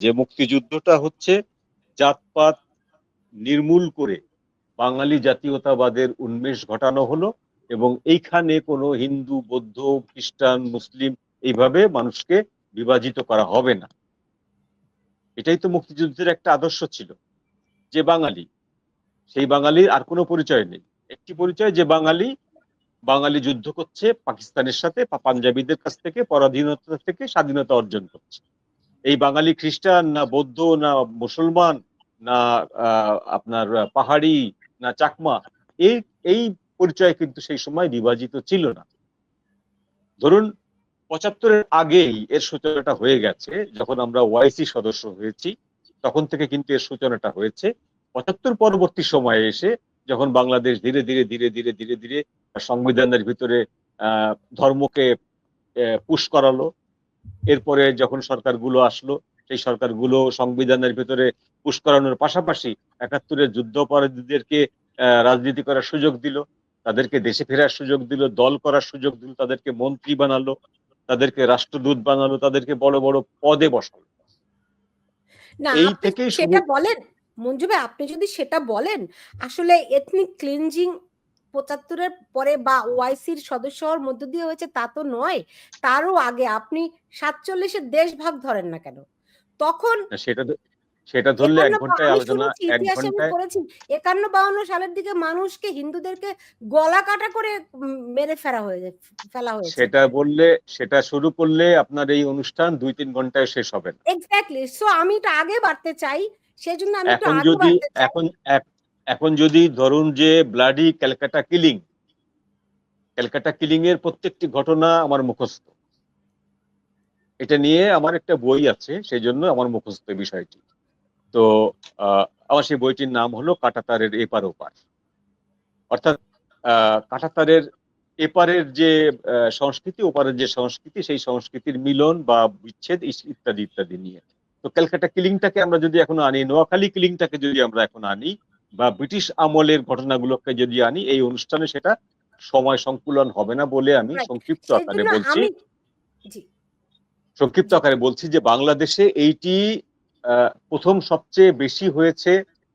যে মুক্তিযুদ্ধটা হচ্ছে জাতপাত নির্মূল করে বাঙালি জাতীয়তাবাদের উন্মেষ ঘটানো হলো এবং এইখানে কোনো হিন্দু, বৌদ্ধ, খ্রিস্টান, মুসলিম এইভাবে মানুষকে বিভাজিত করা হবে না। এটাই তো মুক্তিযুদ্ধের একটা আদর্শ ছিল, যে বাঙালি, সেই বাঙালির আর কোনো পরিচয় নেই। একটি পরিচয় যে বাঙালি বাঙালি যুদ্ধ করছে পাকিস্তানের সাথে পাঞ্জাবিদের কাছ থেকে পরাধীনতা থেকে স্বাধীনতা অর্জন করছে। এই বাঙালি খ্রিস্টান না বৌদ্ধ না মুসলমান না আপনার পাহাড়ি না চাকমা, এই এই পরিচয় কিন্তু সেই সময় বিভাজিত ছিল না। ধরুন, পঁচাত্তরের আগেই এর সূচনাটা হয়ে গেছে, যখন আমরা ওয়াইসি সদস্য হয়েছি, তখন থেকে কিন্তু এর সূচনাটা হয়েছে। পঁচাত্তর পরবর্তী সময়ে এসে যখন বাংলাদেশ ধীরে ধীরে ধীরে ধীরে ধীরে ধীরে সংবিধানের ভিতরে ধর্মকে পুশ করালো এরপরে যখন সরকারগুলো আসলো সেই সরকারগুলো সংবিধানের ভিতরে পুশ করানোর পাশাপাশি একাত্তরের যুদ্ধ অপরাধীদেরকে রাজনীতি করার সুযোগ দিল তাদেরকে দেশে ফেরার সুযোগ দিল দল করার সুযোগ দিল তাদেরকে মন্ত্রী বানালো তাদেরকে রাষ্ট্রদূত বানালো তাদেরকে বড় বড় পদে বসালো। এই থেকেই সেটা বলেন। মঞ্জু ভাই আপনি যদি সেটা বলেন আসলে এথনিক ক্লিনজিং পঁচাত্তরের পরে বা ওয়াইসির সদস্য হওয়ার মধ্য দিয়ে হয়েছে তা তো নয় তারও আগে আপনি সাতচল্লিশের দেশ ভাগ ধরেন না কেন? তখন সেটা সেটা ধরলে এক ঘন্টায় আলোচনা এক ঘন্টায় করেছি একান্ন বাউন্ন সালের দিকে মানুষকে হিন্দুদেরকে গলা কাটা করে মেরে ফেলা হয়ে ফেলা হয়েছে। সেটা বললে সেটা শুরু করলে আপনার এই অনুষ্ঠান দুই তিন ঘন্টায় শেষ হবে না। এক্স্যাক্টলি সো আমি এটা আগে বাড়তে চাই সেজন্য আমি এখন যদি এখন এখন যদি ধরুন যে bloody Calcutta killing Calcutta killing এর প্রত্যেকটি ঘটনা আমার মুখস্থ। এটা নিয়ে আমার একটা বই আছে, সেই জন্য আমার মুখস্থ বিষয়টি। তো আমার সেই বইটির নাম হলো কাটাতারের এপার ওপার। অর্থাৎ কাটাতারের এপারের যে সংস্কৃতি, ওপারের যে সংস্কৃতি, সেই সংস্কৃতির মিলন বা বিচ্ছেদ ইত্যাদি ইত্যাদি নিয়ে। তো ক্যালকাটা কিলিংটাকে আমরা যদি এখন আনি, নোয়াখালী কিলিংটাকে যদি আমরা এখন আনি বা ব্রিটিশ আমলের ঘটনাগুলোকে যদি আনি এই অনুষ্ঠানে সেটা সময় সংকুলন হবে না বলে আমি সংক্ষিপ্ত আকারে বলছি। সংক্ষিপ্ত আকারে বলছি যে বাংলাদেশে এইটি প্রথম সবচেয়ে বেশি হয়েছে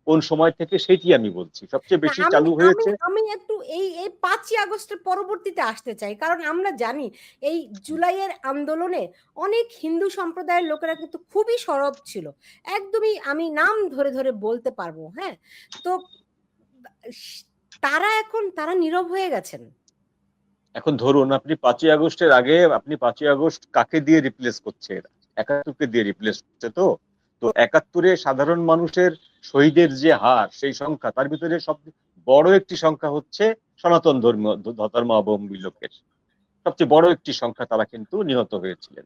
কোন সময় থেকে সেটি আমি বলছি। সবচেয়ে বেশি চালু হয়েছে আমি একটু এই এই পাঁচই আগস্টের পরবর্তীতে আসতে চাই। কারণ আমরা জানি এই জুলাইয়ের আন্দোলনে অনেক হিন্দু সম্প্রদায়ের লোকেরা কিন্তু খুবই সরব ছিল। একদমই আমি নাম ধরে ধরে বলতে পারব হ্যাঁ? তো তারা এখন তারা নীরব হয়ে গেছেন। এখন ধরুন আপনি পাঁচই আগস্টের আগে আপনি পাঁচই আগস্ট কাকে দিয়ে রিপ্লেস করছে? এরা? একাত্তরকে দিয়ে রিপ্লেস করছে তো? তো একাত্তরে সাধারণ মানুষের শহীদের যে হার, সেই সংখ্যা, তার ভিতরে সব বড় একটি সংখ্যা হচ্ছে সনাতন ধর্ম ধর্মাবলম্বী লোকের। সবচেয়ে বড় একটি সংখ্যা তারা কিন্তু নিহত হয়েছিলেন।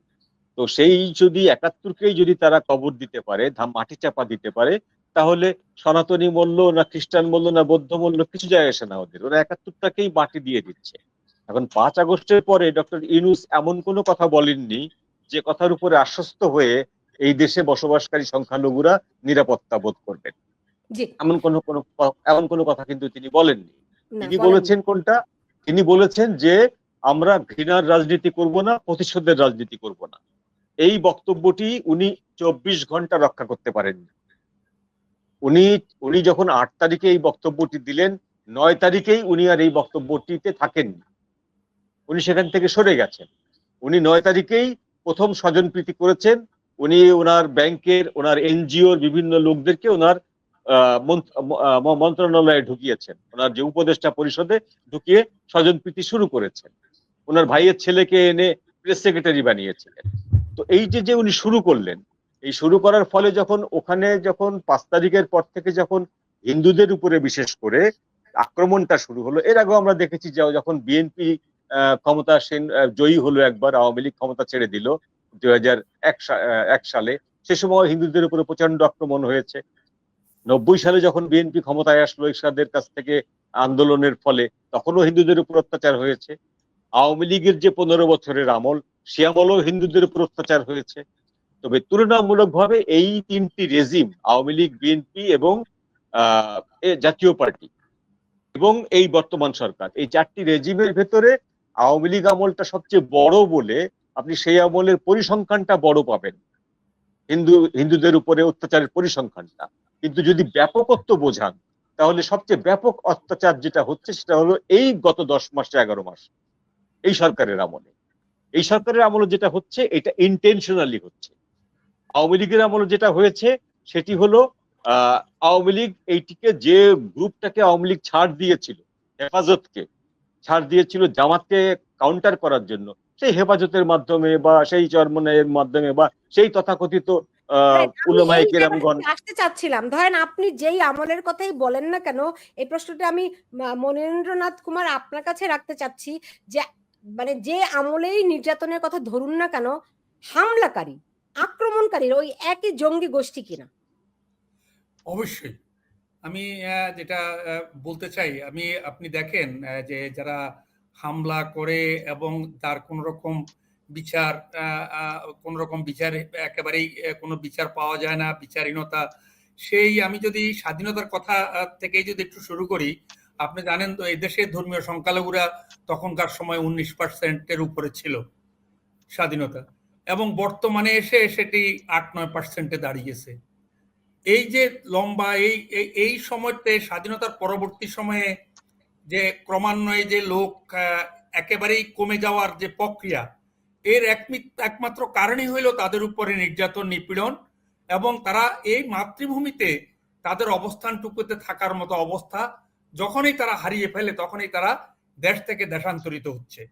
তো সেই যদি একাত্তরকেই যদি তারা কবর দিতে পারে, ধাম, মাটি চাপা দিতে পারে, তাহলে সনাতনী মূল্য না খ্রিস্টান মূল্য না বৌদ্ধ মূল্য কিছু যায় আসে না ওদের। ওরা একাত্তরটাকেই মাটি দিয়ে দিচ্ছে। এখন পাঁচ আগস্টের পরে ডক্টর ইনুস এমন কোনো কথা বলেননি যে কথার উপরে আশ্বস্ত হয়ে এই দেশে বসবাসকারী সংখ্যালঘুরা নিরাপত্তা বোধ করবেন। এমন কোন কোন এমন কোন কথা কিন্তু তিনি বলেননি। তিনি বলেছেন কোনটা? তিনি বলেছেন যে আমরা ঘৃণার রাজনীতি করব না প্রতিশোধের রাজনীতি করব না। এই বক্তব্যটি উনি চব্বিশ ঘণ্টা রক্ষা করতে পারেননি। উনি উনি যখন আট তারিখে এই বক্তব্যটি দিলেন নয় তারিখেই উনি আর এই বক্তব্যটিতে থাকেননি উনি সেখান থেকে সরে গেছেন। উনি নয় তারিখেই প্রথম স্বজনপ্রীতি করেছেন উনি ওনার ব্যাংকের ওনার এনজিওর বিভিন্ন লোকদেরকে ওনার মন্ত্রণালয়ে ঢুকিয়েছেন। ওনার যে উপদেষ্টা পরিষদে ঢুকিয়ে স্বজনপ্রীতি শুরু করেছেন। ওনার ভাইয়ের ছেলেকে এনে প্রেস সেক্রেটারি বানিয়েছিলেন। তো এই যে যে উনি শুরু করলেন, এই শুরু করার ফলে যখন ওখানে যখন পাঁচ তারিখের পর থেকে যখন হিন্দুদের উপরে বিশেষ করে আক্রমণটা শুরু হলো, এর আগেও আমরা দেখেছি যে যখন বিএনপি ক্ষমতাসীন জয়ী হলো একবার, আওয়ামী লীগ ক্ষমতা ছেড়ে দিল দুই এক সালে। সে সময় হিন্দুদের উপরে প্রচণ্ড আক্রমণ হয়েছে। নব্বই সালে যখন বিএনপি ক্ষমতায় আসলো ইসাদের কাছ থেকে আন্দোলনের ফলে, তখনও হিন্দুদের উপর অত্যাচার হয়েছে। আওয়ামী লীগের যে পনেরো বছরের আমল, সে আমলও হিন্দুদের উপর অত্যাচার হয়েছে। তবে তুলনামূলকভাবে এই তিনটি রেজিম, আওয়ামী লীগ বিএনপি এবং জাতীয় পার্টি এবং এই বর্তমান সরকার, এই চারটি রেজিমের ভেতরে আওয়ামী লীগ আমলটা সবচেয়ে বড় বলে আপনি সেই আমলের পরিসংখ্যানটা বড় পাবেন। হিন্দু হিন্দুদের উপরে অত্যাচারের পরিসংখ্যানটা। কিন্তু যদি ব্যাপকত্ব বোঝান তাহলে সবচেয়ে ব্যাপক অত্যাচার যেটা হচ্ছে সেটা হলো এই গত দশ মাসে এগারো মাস। এই সরকারের আমলে। এই সরকারের আমলে যেটা হচ্ছে এটা ইন্টেনশনালি হচ্ছে। আওয়ামী লীগের আমলে যেটা হয়েছে সেটি হলো আহ, আওয়ামী লীগ এইটিকে যে গ্রুপটাকে আওয়ামী লীগ ছাড় দিয়েছিল হেফাজতকে ছাড় দিয়েছিল জামাতকে কাউন্টার করার জন্য সেই হেফাজতের মাধ্যমে বা সেই চরমনাইয়ের মাধ্যমে বা সেই তথাকথিত আসতে চাচ্ছিলাম। ধরেন আপনি যেই আমলের কথাই বলেন না কেন এই প্রশ্নটা আমি মনীন্দ্রনাথ কুমার আপনার কাছে রাখতে চাচ্ছি যে মানে যে আমলেই নির্যাতনের কথা ধরুন না কেন হামলাকারী আক্রমণকারীর ওই একই জঙ্গি গোষ্ঠী কিনা? অবশ্যই। আমি আহ, যেটা বলতে চাই আমি আপনি দেখেন আহ, যে যারা হামলা করে এবং তার কোন রকম বিচার কোন রকম বিচার একেবারেই কোনো বিচার পাওয়া যায় না, বিচারহীনতা। সেই আমি যদি স্বাধীনতার কথা থেকেই যদি একটু শুরু করি, আপনি জানেন তো, এই দেশে ধর্মীয় সংখ্যালঘুরা তখনকার সময় উনিশ পার্সেন্টের উপরে ছিল স্বাধীনতা এবং বর্তমানে এসে সেটি আট, নয় পার্সেন্টে দাঁড়িয়েছে। এই যে লম্বা এই, এই- সময়তে স্বাধীনতার পরবর্তী সময়ে ক্রমান্বয়ে যে লোক একেবারেই কমে যাওয়ার যে প্রক্রিয়া, এর একমি- একমাত্র কারণই হইল তাদের উপরে নির্যাতন, নিপীড়ন এবং তারা এই মাতৃভূমিতে তাদের অবস্থানটুকুতে থাকার মতো অবস্থা, যখনই তারা হারিয়ে ফেলে তখনই তারা দেশ থেকে দেশান্তরিত হচ্ছে।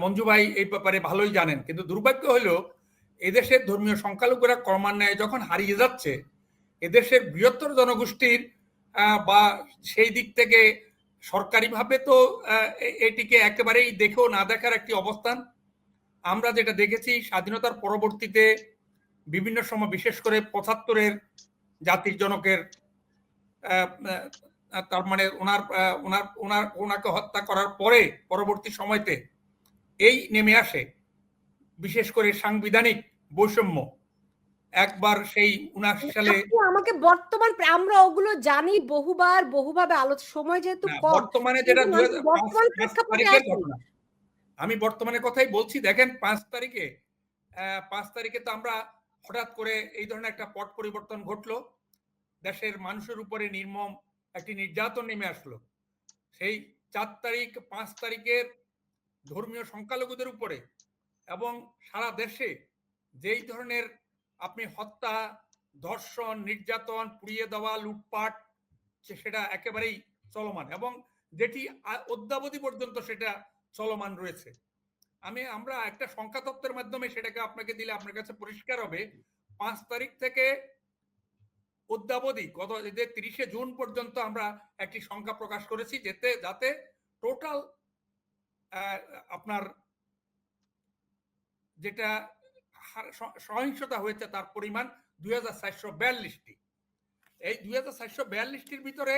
মঞ্জু ভাই, এই ব্যাপারে ভালোই জানেন, কিন্তু দুর্ভাগ্য হলো এদেশের ধর্মীয় সংখ্যালঘুরা ক্রমান্বয়ে যখন হারিয়ে যাচ্ছে, এদেশের বৃহত্তর জনগোষ্ঠীর বা সেই দিক থেকে সরকারিভাবে তো এটিকে একেবারেই দেখেও না দেখার একটি অবস্থান। আমরা যেটা দেখেছি, স্বাধীনতার পরবর্তীতে বিভিন্ন সময়, বিশেষ করে পঁচাত্তরের জাতির জনকের তার মানে ওনার ওনার ওনার, ওনাকে হত্যা করার পরে, পরবর্তী সময়তে এই নেমে আসে। বিশেষ করে সাংবিধানিক বৈষম্য। একবার সেই উনাশি সালে আমাকে বর্তমান আমরা ওগুলো জানি বহুবার বহুভাবে আলোচনা সময় যেহেতু বর্তমানে যেটা আমি বর্তমানে কথাই বলছি দেখেন পাঁচ তারিখে পাঁচ তারিখে তো আমরা হঠাৎ করে এই ধরনের একটা পট পরিবর্তন ঘটলো। দেশের মানুষের উপরে নির্মম একটি নির্যাতন নেমে আসলো। সেই চার তারিখ পাঁচ তারিখের ধর্মীয় সংখ্যালঘুদের উপরে এবং সারা দেশে যেই ধরনের আপনি হত্যা, ধর্ষণ, নির্যাতন, পুড়িয়ে দেওয়া, লুটপাট সেটা একেবারেই চলমান এবং যেটি অদ্যাবধি পর্যন্ত সেটা চলমান রয়েছে। আমি, আমরা একটা সংখ্যা তত্ত্বের মাধ্যমে সেটাকে আপনাকে দিলে আপনার কাছে পরিষ্কার হবে। পাঁচ তারিখ থেকে অদ্যাবধি গত যে তিরিশে জুন পর্যন্ত আমরা একটি সংখ্যা প্রকাশ করেছি যেতে, যাতে টোটাল আপনার যেটা সহিংসতা হয়েছে তার পরিমাণ দুই হাজার চারশো বিয়াল্লিশটি। এই দুই হাজার চারশো বিয়াল্লিশটির ভিতরে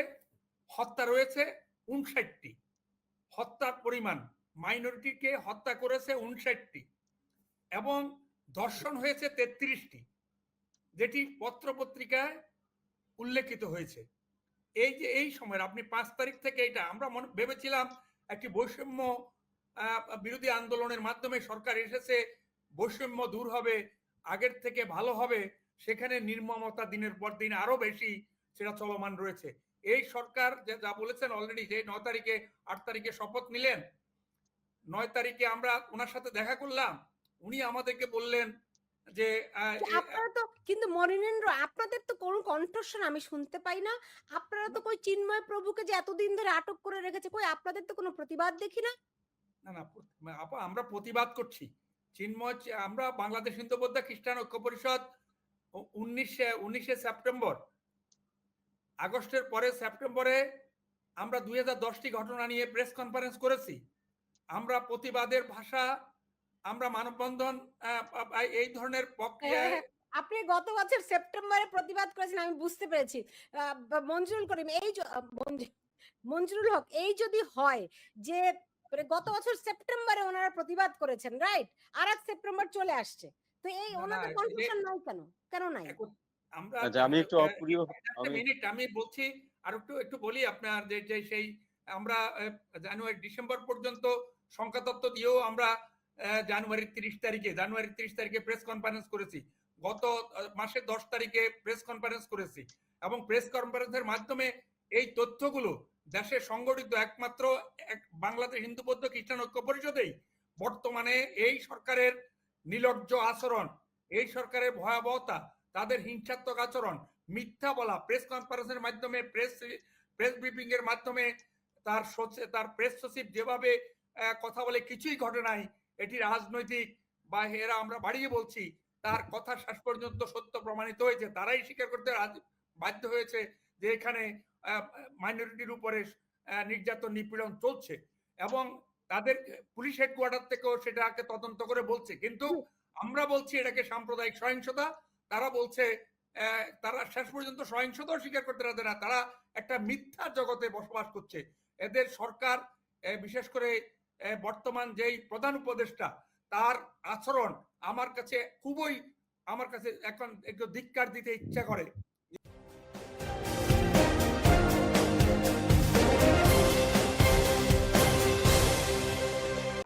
হত্যা রয়েছে উনষাটটি হত্যার পরিমাণ মাইনরিটিকে হত্যা করেছে উনষাটটি এবং ধর্ষণ হয়েছে তেত্রিশটি, যেটি পত্রপত্রিকায় উল্লেখিত হয়েছে। এই যে, এই সময়ের আপনি পাঁচ তারিখ থেকে এটা, আমরা মনে, ভেবেছিলাম একটি বৈষম্য বিরোধী আন্দোলনের মাধ্যমে সরকার এসেছে বৈষম্য দূর হবে আগের থেকে ভালো হবে সেখানে নির্মমতা দিনের পর দিন আরও বেশি সেটা চলমান রয়েছে। এই সরকার যে যা বলেছেন অলরেডি যে নয় তারিখে আট তারিখে শপথ নিলেন নয় তারিখে আমরা ওনার সাথে দেখা করলাম উনি আমাদেরকে বললেন যে আপনারা তো কিন্তু মরিনেন্দ্র আপনাদের তো কোনো কণ্ঠস্বর আমি শুনতে পাই না। আপনারা তো কই চিন্ময় প্রভুকে যে এতদিন ধরে আটক করে রেখেছে কই আপনাদের তো কোনো প্রতিবাদ দেখি না? না না আপা আমরা প্রতিবাদ করছি। চিন্ময় আমরা বাংলাদেশ হিন্দু বৌদ্ধ খ্রিস্টান ঐক্য পরিষদ উনিশে উনিশে সেপ্টেম্বর আগস্টের পরে সেপ্টেম্বরে আমরা দুই হাজার দশটি ঘটনা নিয়ে প্রেস কনফারেন্স করেছি। আমরা প্রতিবাদের ভাষা আমরা মানববন্ধন এই ধরনের প্রক্রিয়ায় হ্যাঁ, আপনি গত বছর সেপ্টেম্বরে প্রতিবাদ করেছেন আমি বুঝতে পেরেছি। মঞ্জুরুল করিম এই মঞ্জুরুল হক এই যদি হয় যে গত বছর সেপ্টেম্বরে ওনারা প্রতিবাদ করেছেন রাইট আর এক সেপ্টেম্বর চলে আসছে। তো এই ওনাদের কনফিউশন নাই কেন? কেন নাই? আমরা আচ্ছা আমি একটু অপ্রিয় আমি মিনিট আমি বলছি আর একটু একটু বলি আপনার যে যে সেই আমরা জানুয়ারি ডিসেম্বর পর্যন্ত সংখ্যা তত্ত্ব দিয়েও আমরা আহ, জানুয়ারির তিরিশ তারিখে জানুয়ারির তিরিশ তারিখে প্রেস কনফারেন্স করেছি। গত মাসের দশ তারিখে প্রেস কনফারেন্স করেছি। এবং প্রেস কনফারেন্সের মাধ্যমে এই তথ্যগুলো দেশে সংগঠিত একমাত্র এক বাংলাদেশ হিন্দু বৌদ্ধ খ্রিস্টান ঐক্য পরিষদেই বর্তমানে এই সরকারের নির্লজ্জ আচরণ, এই সরকারের ভয়াবহতা, তাদের হিংসাত্মক আচরণ, মিথ্যা বলা প্রেস কনফারেন্সের মাধ্যমে প্রেস প্রেস ব্রিফিং এর মাধ্যমে তার তার প্রেস সচিব যেভাবে কথা বলে কিছুই ঘটে নাই, এটি রাজনৈতিক বা এরা আমরা বাড়িয়ে বলছি, তার কথা শেষ পর্যন্ত সত্য প্রমাণিত হয়েছে, তারাই স্বীকার করতে বাধ্য হয়েছে যে এখানে মাইনরিটির উপরে নির্যাতন, নিপীড়ন চলছে এবং তাদের পুলিশ হেডকোয়ার্টার থেকেও সেটাকে তদন্ত করে বলছে। কিন্তু আমরা বলছি এটাকে সাম্প্রদায়িক সহিংসতা। তারা বলছে তারা শেষ পর্যন্ত সহিংসতাও স্বীকার করতে রাখে না। তারা একটা মিথ্যা জগতে বসবাস করছে। এদের সরকার বিশেষ করে বর্তমান যেই প্রধান উপদেষ্টা, তার আচরণ আমার কাছে খুবই, আমার কাছে এখন একটু ধিক্কার দিতে ইচ্ছা করে।